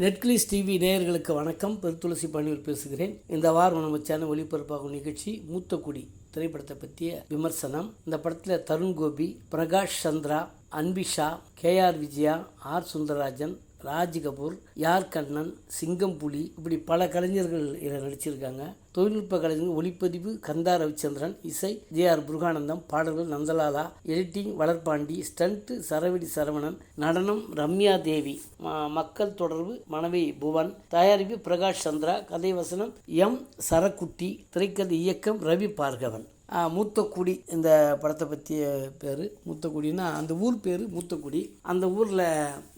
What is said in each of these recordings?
நெட்கிளிஸ் TV நேயர்களுக்கு வணக்கம். பெருத்துளசி பணியில் பேசுகிறேன். இந்த வாரம் நம்ம சேனல் ஒளிபரப்பாகும் நிகழ்ச்சி மூத்தக்குடி திரைப்படத்தை பற்றிய விமர்சனம். இந்த படத்தில் தருண் கோபி பிரகாஷ் சந்திரா அன்பிஷா கேஆர் விஜயா ஆர் சுந்தரராஜன் ராஜ் கபூர் யார் கண்ணன் சிங்கம் புலி இப்படி பல கலைஞர்கள் இதில் நடிச்சிருக்காங்க. தொழில்நுட்ப கலைஞர்கள் ஒளிப்பதிவு கந்தா ரவிச்சந்திரன் இசை ஜே ஆர் முருகானந்தம் பாடல்கள் நந்தலாலா எடிட்டிங் வளர்பாண்டி ஸ்டண்ட் சரவடி சரவணன் நடனம் ரம்யா தேவி ம- மக்கள் தொடர்பு மனைவி புவன் தயாரிப்பு பிரகாஷ் சந்திரா கதை வசனம் எம் சரக்குட்டி திரைக்கதை இயக்கம் ரவி பார்கவன். மூத்தக்குடி இந்த படத்தை பற்றிய பேர். மூத்தக்குடின்னா அந்த ஊர் பேர் மூத்தக்குடி. அந்த ஊரில்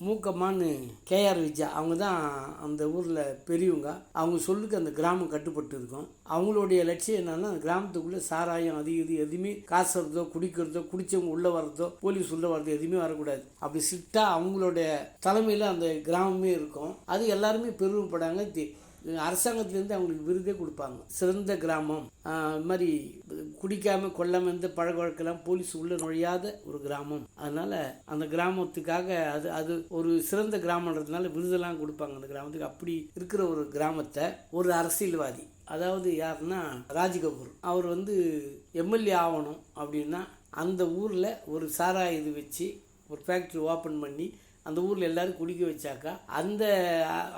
மூக்கம்மான்னு கேஆர் விஜயா அவங்க தான் அந்த ஊரில் பெரியவங்க. அவங்க சொல்லுக்கு அந்த கிராமம் கட்டுப்பட்டு இருக்கும் அவங்களுடைய லட்சியம் என்னன்னா அந்த கிராமத்துக்குள்ளே சாராயம் அது இது எதுவுமே காசுறதோ குடிக்கிறதோ குடிச்சவங்க உள்ளே வர்றதோ போலீஸ் உள்ளே வர்றதோ எதுவுமே வரக்கூடாது. அப்படி ஸ்ட்ரிக்டாக அவங்களுடைய தலைமையில் அந்த கிராமமே இருக்கும். அது எல்லாருமே பெருமைப்படாங்க. அரசாங்கத்திலேருந்து அவங்களுக்கு விருதே கொடுப்பாங்க. சிறந்த கிராமம். இது மாதிரி குடிக்காமல் கொல்லாமல் இந்த பழக்க வழக்கெல்லாம் போலீஸ் உள்ள நுழையாத ஒரு கிராமம். அதனால் அந்த கிராமத்துக்காக அது அது ஒரு சிறந்த கிராமன்றதுனால விருதெல்லாம் கொடுப்பாங்க. அந்த கிராமத்துக்கு அப்படி இருக்கிற ஒரு கிராமத்தை ஒரு அரசியல்வாதி. அதாவது யாருன்னா ராஜ்கபூர். அவர் வந்து எம்எல்ஏ ஆகணும் அப்படின்னா அந்த ஊரில் ஒரு சாராய இது வச்சு ஒரு ஃபேக்ட்ரி ஓப்பன் பண்ணி அந்த ஊரில் எல்லோரும் குடிக்க வச்சாக்கா அந்த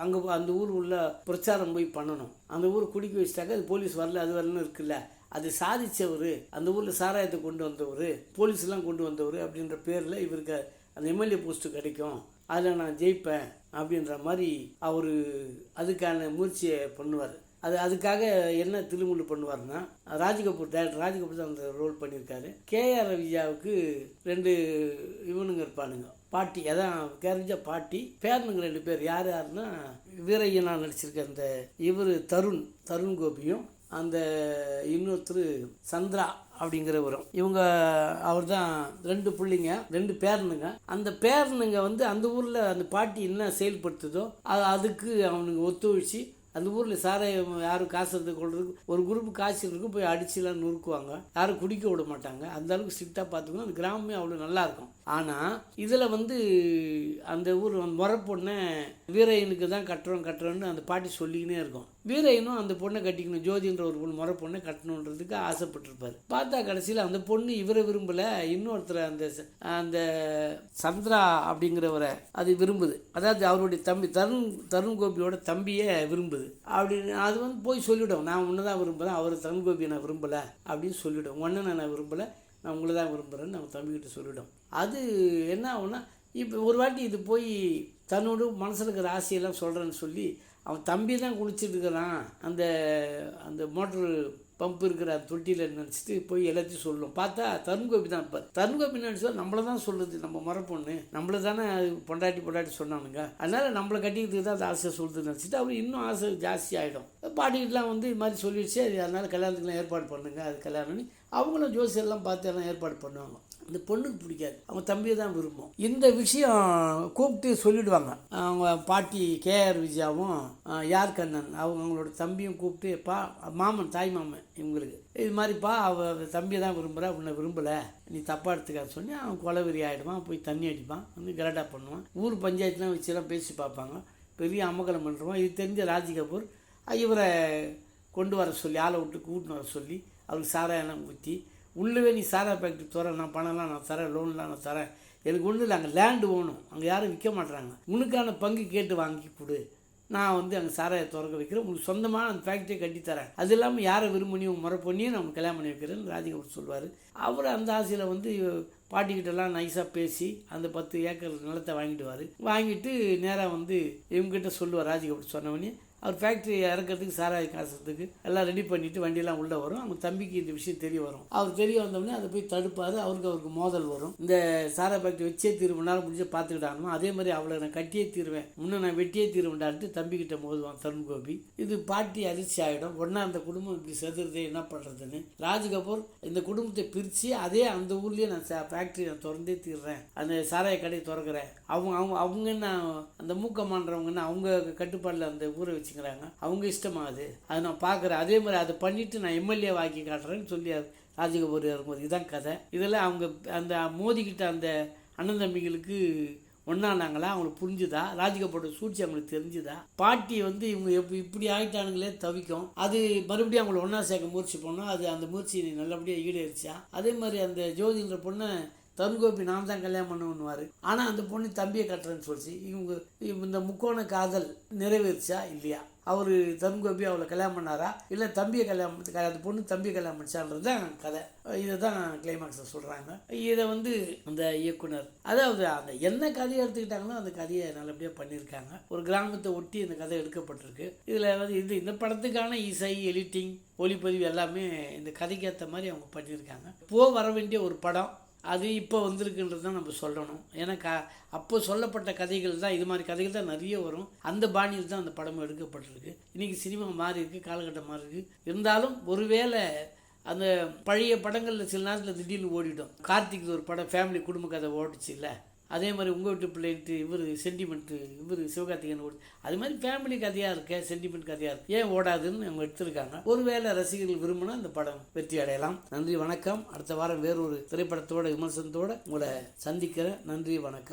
அங்கே அந்த ஊர் உள்ள பிரச்சாரம் போய் பண்ணணும். அந்த ஊர் குடிக்க வச்சிட்டாக்கா அது போலீஸ் வரல அது வரலன்னு இருக்குல்ல. அது சாதித்தவர் அந்த ஊரில் சாராயத்தை கொண்டு வந்தவர் போலீஸ்லாம் கொண்டு வந்தவர் அப்படின்ற பேரில் இவருக்கு அந்த எம்எல்ஏ போஸ்ட்டு கிடைக்கும். அதில் நான் ஜெயிப்பேன் அப்படின்ற மாதிரி அவர் அதுக்கான முயற்சியை பண்ணுவார். அது அதுக்காக என்ன திருமுள்ளு பண்ணுவார்னா ராஜ்கபூர் டேரக்டர் ராஜ்கபூர் தான் அந்த ரோல் பண்ணியிருக்காரு. கேஆர் ரவிஜாவுக்கு ரெண்டு இவனுங்க இருப்பானுங்க. பாட்டி அதான் கேரஞ்சா பாட்டி பேரனுங்க ரெண்டு பேர். யார் யாருன்னா வீரையனா நடிச்சிருக்க அந்த இவர் தருண் தருண் கோபியும் அந்த இன்னொருத்தர் சந்திரா அப்படிங்கிறவரும். இவங்க அவர் தான் ரெண்டு பிள்ளைங்க ரெண்டு பேரனுங்க. அந்த பேரனுங்க வந்து அந்த ஊரில் அந்த பாட்டி என்ன செயல்படுத்துதோ அது அதுக்கு அவனுங்க ஒத்துழைச்சி அந்த ஊரில் சாராயம் யாரும் காசு இருந்து கொள்றதுக்கு ஒரு குரூப் காசு இருக்கும் போய் அடிச்சுலாம் நொறுக்குவாங்க. யாரும் குடிக்க விட மாட்டாங்க. அந்த அளவுக்கு ஸ்ட்ரிக்டாக பார்த்துக்கணும். அந்த கிராமமே அவ்வளோ நல்லாயிருக்கும் ஆனால் இதில் வந்து அந்த ஊர் முறை பொண்ணை வீரையனுக்கு தான் கட்டுறோம் கட்டுறோன்னு அந்த பாட்டி சொல்லிக்கினே இருக்கும். வீரையனும் அந்த பொண்ணை கட்டிக்கணும் ஜோதின்ற ஒரு பொண்ணு முறை பொண்ணை கட்டணுன்றதுக்கு ஆசைப்பட்டிருப்பார். பார்த்தா கடைசியில் அந்த பொண்ணு இவரை விரும்பலை இன்னொருத்தர் அந்த ச- அந்த சந்திரா அப்படிங்கிறவரை அது விரும்புது. அதாவது அவருடைய தம்பி தருண் தருண் கோபியோட தம்பியை விரும்புது. அப்படின்னு அது வந்து போய் சொல்லிவிடும் நான் ஒன்று தான் விரும்புகிறேன் அவர் தருண் கோபியை நான் விரும்பலை அப்படின்னு சொல்லிவிடும் ஒன்று நான் விரும்பலை. நான் உங்களை தான் விரும்புகிறேன்னு நம்ம தம்பிக்கிட்ட சொல்லிவிடும் அது என்ன ஆகும்னா இப்போ ஒரு வாட்டி இது போய் தன்னோட மனசில் இருக்கிற ஆசையெல்லாம் சொல்கிறேன்னு சொல்லி அவன் தம்பி தான் குளிச்சுட்டு இருக்கிறான். அந்த அந்த மோட்ரு பம்ப் இருக்கிற அந்த தொட்டியில் நினச்சிட்டு போய் எல்லாத்தையும் சொல்லும். பார்த்தா தருண்கோபி தான் இருப்பார். தருண்கோபி நினச்சா நம்மளை தான் சொல்லுது நம்ம மரப்பொண்ணு பொண்ணு நம்மளை தானே அது பொண்டாட்டி பொண்டாட்டி சொன்னானுங்க. அதனால் நம்மளை கட்டிக்கிறதுக்கு தான் அந்த ஆசை சொல்லுதுன்னு நினச்சிட்டு அவர் இன்னும் ஆசை ஜாஸ்தி ஆகிடும் பாட்டிக்கிட்டலாம் வந்து இது மாதிரி சொல்லிடுச்சு. அது அதனால் கல்யாணத்துக்குலாம் ஏற்பாடு பண்ணுங்க. அது கல்யாணம்னு அவங்களும் ஜோசியெல்லாம் பார்த்து எல்லாம் ஏற்பாடு பண்ணுவாங்க. இந்த பொண்ணுக்கு பிடிக்காது. அவங்க தம்பியை தான் விரும்பும். இந்த விஷயம் கூப்பிட்டு சொல்லிடுவாங்க. அவங்க பாட்டி கேஆர் விஜயாவும் யார் கண்ணன்? அவங்க அவங்களோட தம்பியும் கூப்பிட்டு பா மாமன் தாய் மாமன் இவங்களுக்கு. இது மாதிரிப்பா அவ தம்பியை தான் விரும்புகிறா உன்னை விரும்பலை. நீ தப்பாக எடுத்துக்காத சொல்லி அவன் கொலவெறி ஆகிடுவான் போய் தண்ணி அடிப்பான் வந்து கரெக்டாக பண்ணுவான். ஊர் பஞ்சாயத்துலாம் வச்சுலாம் பேசி பார்ப்பாங்க. பெரிய அமகலம் பண்ணுறோம் இது தெரிஞ்ச ராஜ் கபூர் இவரை கொண்டு வர சொல்லி ஆளை விட்டு கூட்டின்னு வர சொல்லி அவருக்கு சாராயெல்லாம் ஊற்றி உள்ளவே நீ சாரா ஃபேக்ட்ரி தரேன் நான் பணம்லாம் நான் தரேன் லோன்லாம் நான் தரேன் எனக்கு ஒன்றும் இல்லை அங்கே லேண்டு வேணும். அங்கே யாரும் விற்க மாட்டுறாங்க உனக்கான பங்கு கேட்டு வாங்கி கொடு. நான் வந்து அங்கே சாராயை திறக்க வைக்கிறேன். உங்களுக்கு சொந்தமாக அந்த ஃபேக்ட்ரியை கட்டித்தரேன் அது இல்லாமல் யாரை விரும்பினியும் முறை பண்ணி நான் கல்யாணம் பண்ணி வைக்கிறேன்னு ராஜகபூர் சொல்வார். அவர் அந்த ஆசையில் வந்து பாட்டிக்கிட்டலாம் நைஸாக பேசி அந்த பத்து ஏக்கர் நிலத்தை வாங்கிடுவார் வாங்கிட்டு நேராக வந்து இவங்ககிட்ட சொல்லுவார் ராஜகபூர் சொன்னவொடனே அவர் ஃபேக்ட்ரி இறக்கிறதுக்கு சாராய காசுறதுக்கு எல்லாம் ரெடி பண்ணிவிட்டு வண்டியெல்லாம் உள்ளே வரும். அவங்க தம்பிக்கு இந்த விஷயம் தெரிய வரும். அவர் தெரிய வந்தோடனே அதை போய் தடுப்பார். அவருக்கு அவருக்கு மோதல் வரும். இந்த சாராய ஃபேக்ட்ரி வச்சே தீர்வு முடிஞ்சு பார்த்துக்கிட்டாங்க அதே மாதிரி அவளை நான் கட்டியே தீருவேன். முன்னே நான் வெட்டியே தீருவேன்டான்ட்டு தம்பிக்கிட்ட மோதுவான் தருண் கோபி இது பாட்டி அதிர்ச்சி ஆகிடும் ஒன்றா அந்த குடும்பம் இப்படி செதுறது என்ன பண்ணுறதுன்னு ராஜ் கபூர் இந்த குடும்பத்தை பிரித்து அதே அந்த ஊர்லேயே நான் ஃபேக்ட்ரி நான் திறந்தே தீர்றேன். அந்த சாராய கடையை திறக்கிறேன். அவங்க அவங்க அவங்க என்ன அந்த மூக்கமான்றவங்கன்னா அவங்க கட்டுப்பாடில் அந்த ஊரை வச்சு வச்சுக்கிறாங்க அவங்க இஷ்டமாகுது அதை? நான் பார்க்குறேன். அதே மாதிரி அதை பண்ணிவிட்டு நான் எம்எல்ஏ வாக்கி காட்டுறேன்னு சொல்லி ராஜகபூர் வரும்போது இதுதான் கதை. இதெல்லாம் அவங்க அந்த மோதிக்கிட்ட அந்த அண்ணன் தம்பிகளுக்கு ஒன்றானாங்களா அவங்களுக்கு புரிஞ்சுதா? ராஜிகா சூழ்ச்சி அவங்களுக்கு தெரிஞ்சுதா? பாட்டி வந்து இவங்க எப்படி இப்படி ஆகிட்டானுங்களே தவிக்கும். அது மறுபடியும் அவங்கள ஒன்றா சேர்க்க முயற்சி பண்ணோம் அது அந்த முயற்சி நல்லபடியாக ஈடேறிச்சா? அதே மாதிரி அந்த ஜோதின்ற பொண்ணை தருண்கோபி நான் தான் கல்யாணம் பண்ணுவார் ஆனால் அந்த பொண்ணு தம்பியை கட்டுறேன்னு சொல்லிச்சு. இவங்க இவங்க இந்த முக்கோண காதல் நிறைவேறிச்சா இல்லையா? அவர் தருண்கோபி அவளை கல்யாணம் பண்ணாரா? இல்லை தம்பியை கல்யாணம் பண்ணி- அந்த பொண்ணு தம்பியை கல்யாணம் பண்ணிச்சான்றது தான் கதை. இதை தான் கிளைமேக்ஸில் சொல்கிறாங்க இதை வந்து அந்த இயக்குனர் அதாவது அந்த என்ன கதையை எடுத்துக்கிட்டாங்களோ அந்த கதையை நல்லபடியாக பண்ணியிருக்காங்க. ஒரு கிராமத்தை ஒட்டி இந்த கதை எடுக்கப்பட்டிருக்கு. இதில் வந்து இது இந்த படத்துக்கான இசை எடிட்டிங் ஒளிப்பதிவு எல்லாமே இந்த கதைக்கு ஏற்ற மாதிரி அவங்க பண்ணியிருக்காங்க. போ வர வேண்டிய ஒரு படம் அது இப்போ வந்திருக்குன்றது தான் நம்ம சொல்லணும். ஏன்னா க அப்போ சொல்லப்பட்ட கதைகள் தான் இது மாதிரி கதைகள் தான் நிறைய வரும். அந்த பாணியில் தான் அந்த படம் எடுக்கப்பட்டிருக்கு. இன்றைக்கி சினிமா மாறி இருக்குது காலகட்டம் மாறி இருக்குது இருந்தாலும் ஒருவேளை அந்த பழைய படங்களில் சில நேரத்தில் திடீர்னு ஓடிடும். கார்த்திக் ஒரு படம் ஃபேமிலி குடும்ப கதை ஓடிச்சு இல்லை அதே மாதிரி உங்கள் வீட்டு பிள்ளைன்ட்டு இவர் சென்டிமெண்ட்டு இவர் சிவகார்த்திகேயன் ஓடு அது மாதிரி ஃபேமிலி கதையாக இருக்க சென்டிமெண்ட் கதையாக இருக்கு. ஏன் ஓடாதுன்னு அவங்க எடுத்திருக்காங்க. ஒருவேளை ரசிகர்கள் விரும்பினா இந்த படம் வெற்றி அடையலாம். நன்றி வணக்கம். அடுத்த வாரம் வேறொரு திரைப்படத்தோட விமர்சனத்தோட உங்களை சந்திக்கிறேன். நன்றி வணக்கம்.